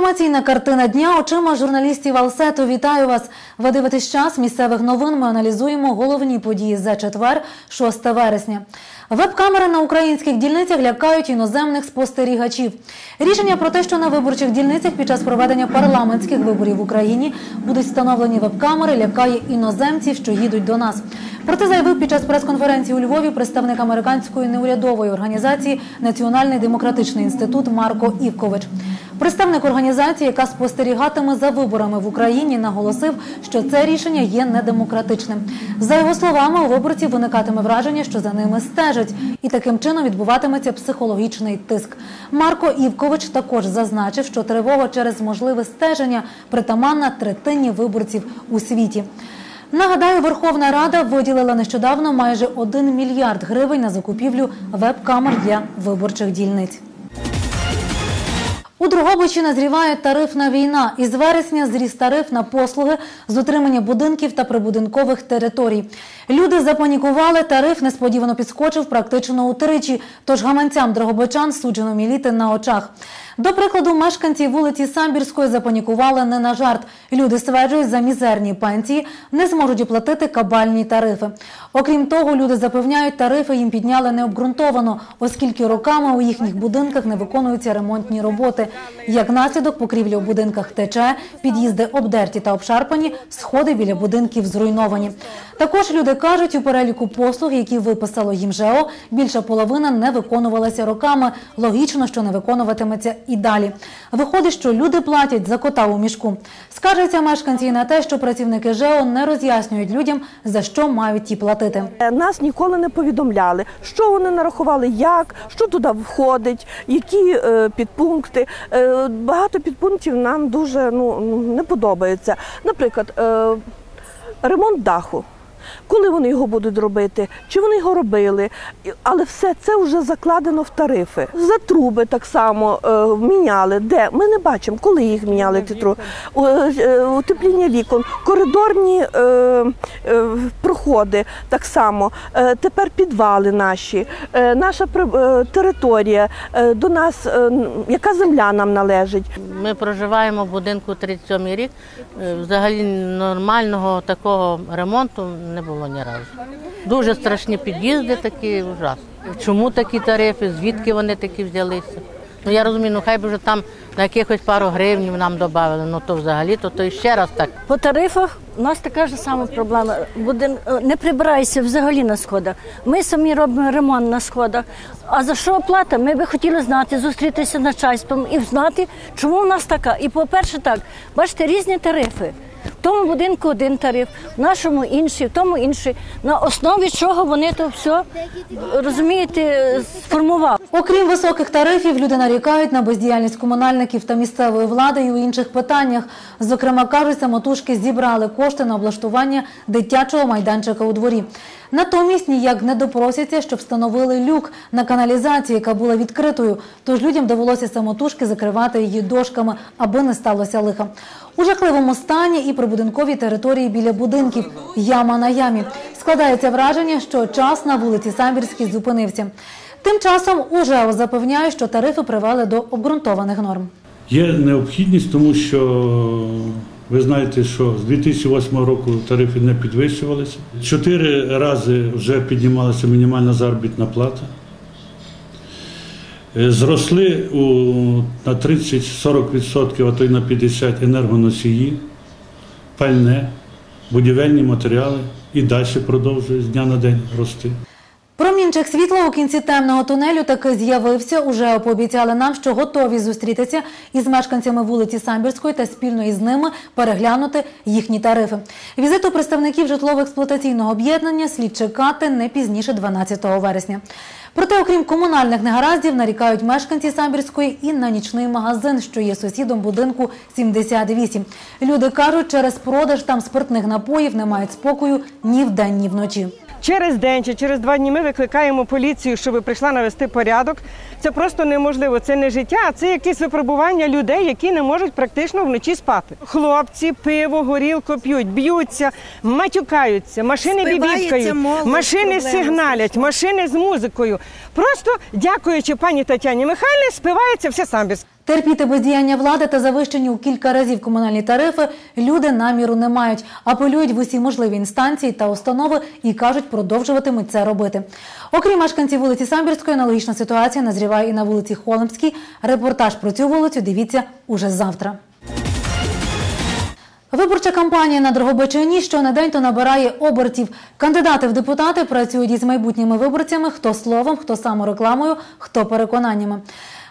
Інформаційна картина дня очима журналістів Алсету. Вітаю вас. Ви дивитесь час місцевих новин. Ми аналізуємо головні події за четвер, 6 вересня. Веб-камери на українських дільницях лякають іноземних спостерігачів. Рішення про те, що на виборчих дільницях під час проведення парламентських виборів в Україні будуть встановлені веб-камери, лякає іноземців, що їдуть до нас. Проте заявив під час прес-конференції у Львові представник американської неурядової організації Національний демократичний інститут Марко Івкович. Представник організації, яка спостерігатиме за виборами в Україні, наголосив, що це рішення є недемократичним. За його словами, у виборців виникатиме враження, що за ними стежать, і таким чином відбуватиметься психологічний тиск. Марко Івкович також зазначив, що тривога через можливе стеження притаманна третині виборців у світі. Нагадаю, Верховна Рада виділила нещодавно майже 1 мільярд гривень на закупівлю веб-камер для виборчих дільниць. У Дрогобичі назріває тарифна війна. Із вересня зріс тариф на послуги з утримання будинків та прибудинкових територій. Люди запанікували, тариф несподівано підскочив практично утричі, тож гаманцям дрогобичан суджено міліти на очах. До прикладу, мешканці вулиці Самбірської запанікували не на жарт. Люди стверджують, за мізерні пенсії не зможуть оплатити кабальні тарифи. Окрім того, люди запевняють, тарифи їм підняли необґрунтовано, оскільки роками у їхніх будинках не виконуються ремонтні роботи. Як наслідок, покрівля у будинках тече, під'їзди обдерті та обшарпані, сходи біля будинків зруйновані. Також люди кажуть, у переліку послуг, які виписало їм ЖЕО, більша половина не виконувалася роками. Логічно, що не виконуватиметься і далі. Виходить, що люди платять за кота у мішку. Скаржаться мешканці і на те, що працівники ЖЕО не роз'яснюють людям, за що мають ті платити. Е, Нас ніколи не повідомляли, що вони нарахували, як, що туди входить, які е, підпункти. Е, багато підпунктів нам дуже ну, не подобається. Наприклад, ремонт даху. Коли вони його будуть робити, чи вони його робили, але все це вже закладено в тарифи. За труби так само е, міняли. Де ми не бачимо, коли їх міняли ті труби. Е, Утепління вікон, коридорні е, е, проходи так само. Е, тепер підвали наші, е, наша е, територія е, до нас, е, яка земля нам належить. Ми проживаємо в будинку 37 рік. Е, Взагалі нормального такого ремонту не було ні разу. Дуже страшні під'їзди такі ужасно. Чому такі тарифи? Звідки вони такі взялися? Ну я розумію, ну хай би вже там на якихось пару гривень нам додали, ну то взагалі, то, то ще раз так. По тарифах у нас така ж сама проблема. Будин... е, Не прибирається взагалі на сходах. Ми самі робимо ремонт на сходах. А за що оплата? Ми би хотіли знати, зустрітися з начальством і знати, чому у нас така. І по-перше, так, бачите, різні тарифи. Тому будинку один тариф, в нашому інший, в тому інший. На основі чого вони то все розумієте, сформували. Окрім високих тарифів, люди нарікають на бездіяльність комунальників та місцевої влади і у інших питаннях. Зокрема, кажуть, самотужки зібрали кошти на облаштування дитячого майданчика у дворі. Натомість ніяк не допросяться, щоб встановили люк на каналізації, яка була відкритою. Тож людям довелося самотужки закривати її дошками, аби не сталося лиха. У жахливому стані і прибудинкові території біля будинків. Яма на ямі. Складається враження, що час на вулиці Самбірській зупинився. Тим часом УЖЕО запевняє, що тарифи привели до обґрунтованих норм. Є необхідність, тому що ви знаєте, що з 2008 року тарифи не підвищувалися. Чотири рази вже піднімалася мінімальна заробітна плата. Е, Зросли на 30-40%, а то й на 50% енергоносії, пальне, будівельні матеріали і далі продовжує з дня на день рости. Промінчик світла у кінці темного тунелю таки з'явився. Уже пообіцяли нам, що готові зустрітися із мешканцями вулиці Самбірської та спільно із ними переглянути їхні тарифи. Візиту представників житлово-експлуатаційного об'єднання слід чекати не пізніше 12 вересня. Проте, окрім комунальних негараздів, нарікають мешканці Самбірської і на нічний магазин, що є сусідом будинку 78. Люди кажуть, через продаж там спиртних напоїв не мають спокою ні вдень, ні вночі. Через день чи через два дні ми викликаємо поліцію, щоб прийшла навести порядок. Це просто неможливо. Це не життя, а це якесь випробування людей, які не можуть практично вночі спати. Хлопці пиво, горілку п'ють, б'ються, матюкаються, машини бібікають, машини сигналять, машини з музикою. Просто дякуючи пані Тетяні Михайлівні, спивається все самбірськ. Терпіти бездіяння влади та завищені у кілька разів комунальні тарифи люди наміру не мають. Апелюють в усі можливі інстанції та установи і кажуть, продовжуватимуть це робити. Окрім мешканців вулиці Самбірської, аналогічна ситуація назріває і на вулиці Холмській. Репортаж про цю вулицю дивіться уже завтра. Виборча кампанія на Дрогобичині щонедень то набирає обертів. Кандидати в депутати працюють із майбутніми виборцями, хто словом, хто саморекламою, хто переконаннями.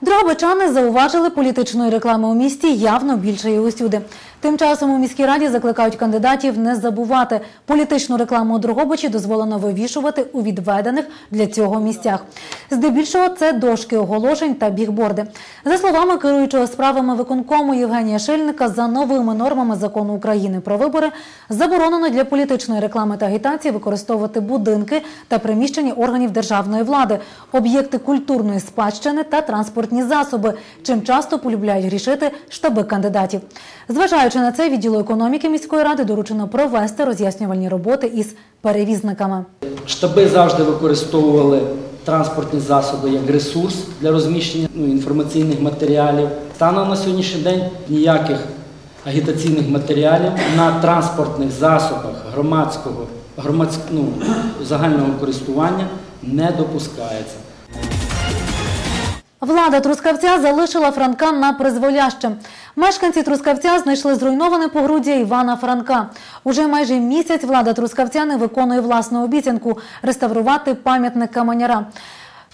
Дрогобичани зауважили політичної реклами у місті явно більше і усюди. Тим часом у міській раді закликають кандидатів не забувати. Політичну рекламу у Дрогобичі дозволено вивішувати у відведених для цього місцях. Здебільшого це дошки оголошень та бігборди. За словами керуючого справами виконкому Євгенія Шильника, за новими нормами закону України про вибори заборонено для політичної реклами та агітації використовувати будинки та приміщення органів державної влади, об'єкти культурної спадщини та транспортні засоби, чим часто полюбляють грішити штаби кандидатів. Зважаючи на це, відділу економіки міської ради доручено провести роз'яснювальні роботи із перевізниками. Штаби завжди використовували транспортні засоби як ресурс для розміщення ну, інформаційних матеріалів. Станом на сьогоднішній день ніяких агітаційних матеріалів на транспортних засобах громадського громадськ, ну, загального користування не допускається. Влада Трускавця залишила Франка на призволяще. Мешканці Трускавця знайшли зруйноване погруддя Івана Франка. Уже майже місяць влада Трускавця не виконує власну обіцянку реставрувати пам'ятник Каменяра.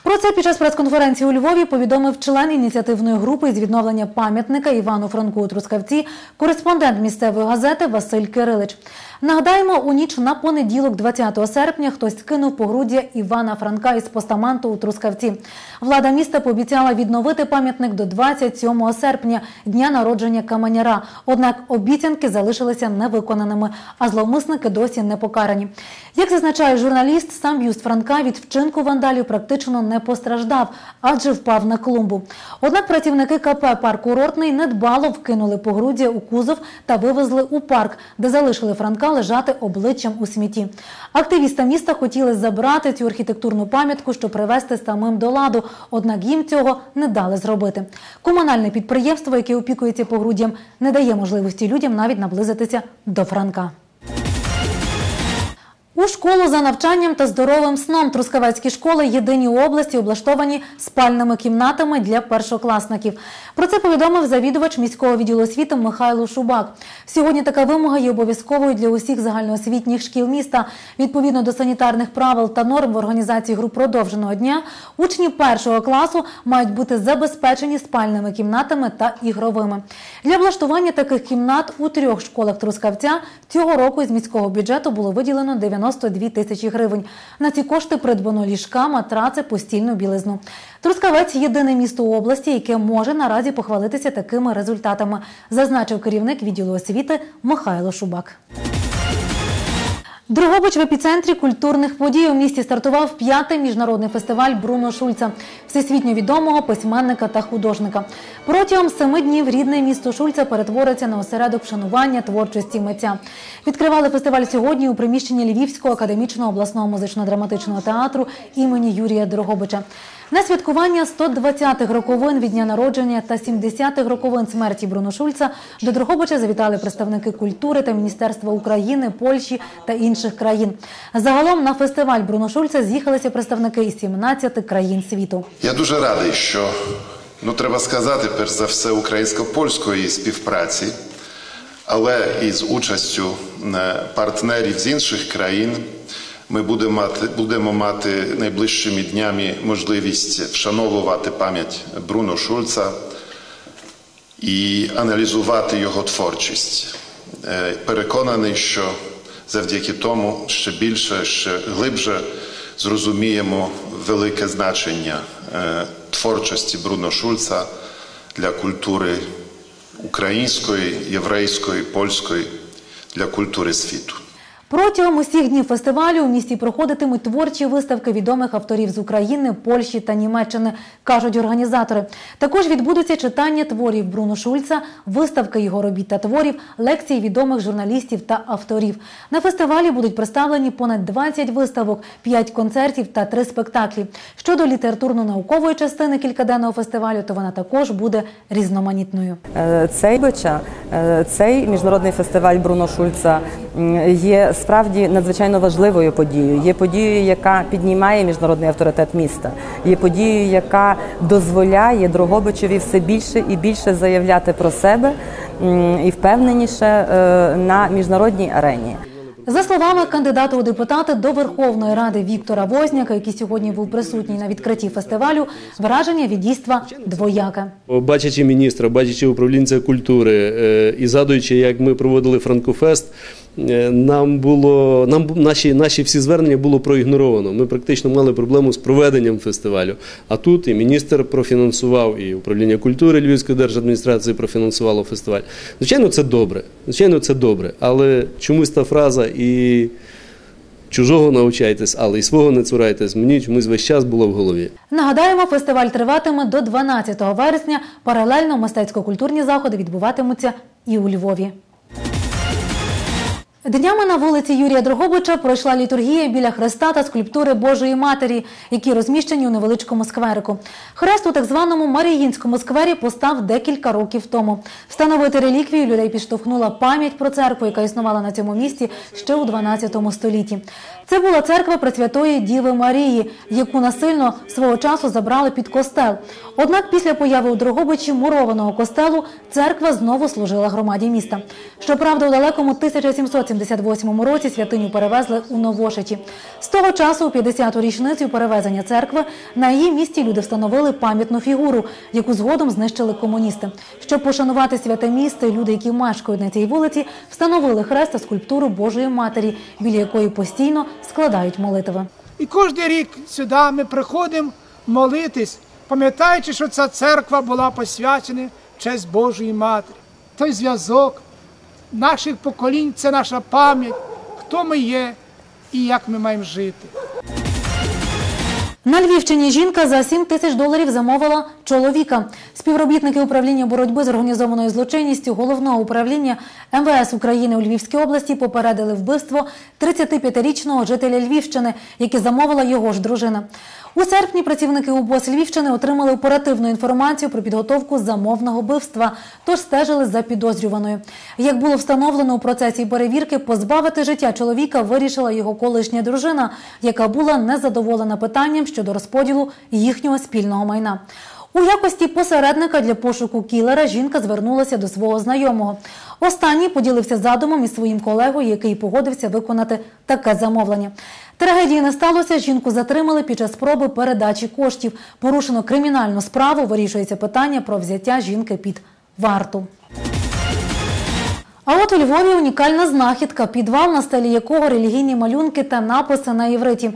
Про це під час прес-конференції у Львові повідомив член ініціативної групи з відновлення пам'ятника Івану Франку у Трускавці, кореспондент місцевої газети Василь Кирилич. Нагадаємо, у ніч на понеділок, 20 серпня, хтось скинув погруддя Івана Франка із постаменту у Трускавці. Влада міста пообіцяла відновити пам'ятник до 27 серпня, дня народження Каменяра. Однак обіцянки залишилися невиконаними, а зловмисники досі не покарані. Як зазначає журналіст, сам бюст Франка від вчинку вандалів практично не постраждав, адже впав на клумбу. Однак працівники КП «Парк Курортний» недбало вкинули погруддя у кузов та вивезли у парк, де залишили Франка лежати обличчям у смітті. Активісти міста хотіли забрати цю архітектурну пам'ятку, щоб привести самим до ладу, однак їм цього не дали зробити. Комунальне підприємство, яке опікується погруддям, не дає можливості людям навіть наблизитися до Франка. У школу за навчанням та здоровим сном Трускавецькі школи єдині у області облаштовані спальними кімнатами для першокласників. Про це повідомив завідувач міського відділу освіти Михайло Шубак. Сьогодні така вимога є обов'язковою для усіх загальноосвітніх шкіл міста. Відповідно до санітарних правил та норм в організації груп продовженого дня, учні першого класу мають бути забезпечені спальними кімнатами та ігровими. Для облаштування таких кімнат у трьох школах Трускавця цього року із міського бюджету було виділено 92 тисячі гривень. На ці кошти придбано ліжка, матраци, постільну білизну. Трускавець єдине місто області, яке може наразі похвалитися такими результатами, зазначив керівник відділу освіти Михайло Шубак. Дрогобич в епіцентрі культурних подій у місті стартував п'ятий міжнародний фестиваль Бруно Шульца, всесвітньо відомого письменника та художника. Протягом семи днів рідне місто Шульца перетвориться на осередок вшанування творчості митця. Відкривали фестиваль сьогодні у приміщенні Львівського академічного обласного музично-драматичного театру імені Юрія Дрогобича. На святкування 120-х роковин від дня народження та 70-х роковин смерті Бруно Шульца до Дрогобича завітали представники культури та Міністерства України, Польщі та інших країн. Загалом на фестиваль Бруно Шульца з'їхалися представники із 17 країн світу. Я дуже радий, що ну треба сказати, перш за все, українсько-польської співпраці, але і з участю е, партнерів з інших країн. Ми будемо мати, будемо мати найближчими днями можливість вшановувати пам'ять Бруно Шульца і аналізувати його творчість. Е, Переконаний, що завдяки тому ще більше, ще глибше зрозуміємо велике значення е, творчості Бруно Шульца для культури української, єврейської, польської, для культури світу. Протягом усіх днів фестивалю у місті проходитимуть творчі виставки відомих авторів з України, Польщі та Німеччини, кажуть організатори. Також відбудуться читання творів Бруно Шульца, виставки його робіт та творів, лекції відомих журналістів та авторів. На фестивалі будуть представлені понад 20 виставок, 5 концертів та 3 спектаклі. Щодо літературно-наукової частини кількаденного фестивалю, то вона також буде різноманітною. Е, Цей бича, е, цей міжнародний фестиваль Бруно Шульца є справді надзвичайно важливою подією. Є подією, яка піднімає міжнародний авторитет міста. Є подією, яка дозволяє Дрогобичеві все більше і більше заявляти про себе і впевненіше е, на міжнародній арені. За словами кандидата у депутати до Верховної Ради Віктора Возняка, який сьогодні був присутній на відкритті фестивалю, враження від дійства двояке. Бачачи міністра, бачачи управлінця культури е, і згадуючи, як ми проводили Франкофест, нам було нам наші, наші всі звернення було проігноровано. Ми практично мали проблему з проведенням фестивалю. А тут і міністр профінансував, і управління культури Львівської держадміністрації профінансувало фестиваль. Звичайно, це добре. Звичайно, це добре. Але чомусь та фраза і чужого навчайтесь, але і свого не цурайтесь. Мені чомусь весь час було в голові. Нагадаємо, фестиваль триватиме до 12 вересня. Паралельно мистецько-культурні заходи відбуватимуться і у Львові. Днями на вулиці Юрія Дрогобича пройшла літургія біля хреста та скульптури Божої Матері, які розміщені у невеличкому скверику. Хрест у так званому Маріїнському сквері постав декілька років тому. Встановити реліквію людей підштовхнула пам'ять про церкву, яка існувала на цьому місці ще у 12 столітті. Це була церква Пресвятої Діви Марії, яку насильно свого часу забрали під костел. Однак після появи у Дрогобичі мурованого костелу церква знову служила громаді міста. Щоправда, у далекому 1778 році святиню перевезли у Новошичі. З того часу, у 50-ту річницю перевезення церкви, на її місці люди встановили пам'ятну фігуру, яку згодом знищили комуністи. Щоб пошанувати святе місто, люди, які мешкають на цій вулиці, встановили хрест та скульптуру Божої Матері, біля якої постійно складають молитви. І кожен рік сюди ми приходимо молитись, пам'ятаючи, що ця церква була посвячена в честь Божої Матері. Той зв'язок наших поколінь це наша пам'ять, хто ми є і як ми маємо жити. На Львівщині жінка за 7 тисяч доларів замовила чоловіка. Співробітники управління боротьби з організованою злочинністю головного управління МВС України у Львівській області попередили вбивство 35-річного жителя Львівщини, яке замовила його ж дружина. У серпні працівники УБОС Львівщини отримали оперативну інформацію про підготовку замовного вбивства, тож стежили за підозрюваною. Як було встановлено у процесі перевірки, позбавити життя чоловіка вирішила його колишня дружина, яка була незадоволена питанням щодо розподілу їхнього спільного майна. У якості посередника для пошуку кілера жінка звернулася до свого знайомого. Останній поділився задумом із своїм колегою, який погодився виконати таке замовлення. Трагедії не сталося. Жінку затримали під час спроби передачі коштів. Порушено кримінальну справу. Вирішується питання про взяття жінки під варту. А от у Львові унікальна знахідка, підвал, на стелі якого релігійні малюнки та написи на івриті.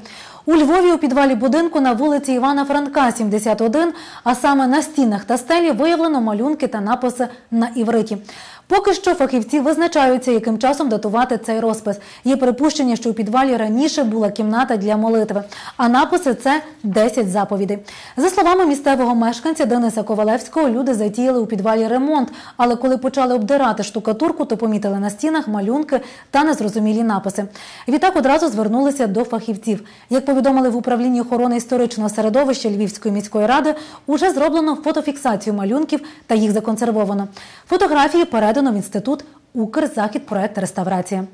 У Львові у підвалі будинку на вулиці Івана Франка, 71, а саме на стінах та стелі виявлено малюнки та написи на івриті. Поки що фахівці визначаються, яким часом датувати цей розпис. Є припущення, що у підвалі раніше була кімната для молитви, а написи це 10 заповідей. За словами місцевого мешканця Дениса Ковалевського, люди затіяли у підвалі ремонт, але коли почали обдирати штукатурку, то помітили на стінах малюнки та незрозумілі написи. Відтак одразу звернулися до фахівців. Як повідомили в управлінні охорони історичного середовища Львівської міської ради, уже зроблено фотофіксацію малюнків та їх законсервовано. Фотографії передано в інститут Укрзахід проект реставрація.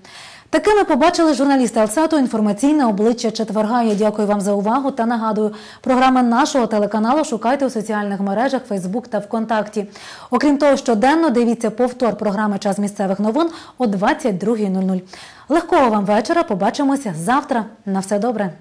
Такими побачили журналісти Алсату інформаційне обличчя четверга. Я дякую вам за увагу та нагадую, програми нашого телеканалу шукайте у соціальних мережах Фейсбук та ВКонтакті. Окрім того, щоденно дивіться повтор програми Час місцевих новин о 22.00. Легкого вам вечора. Побачимося завтра. На все добре.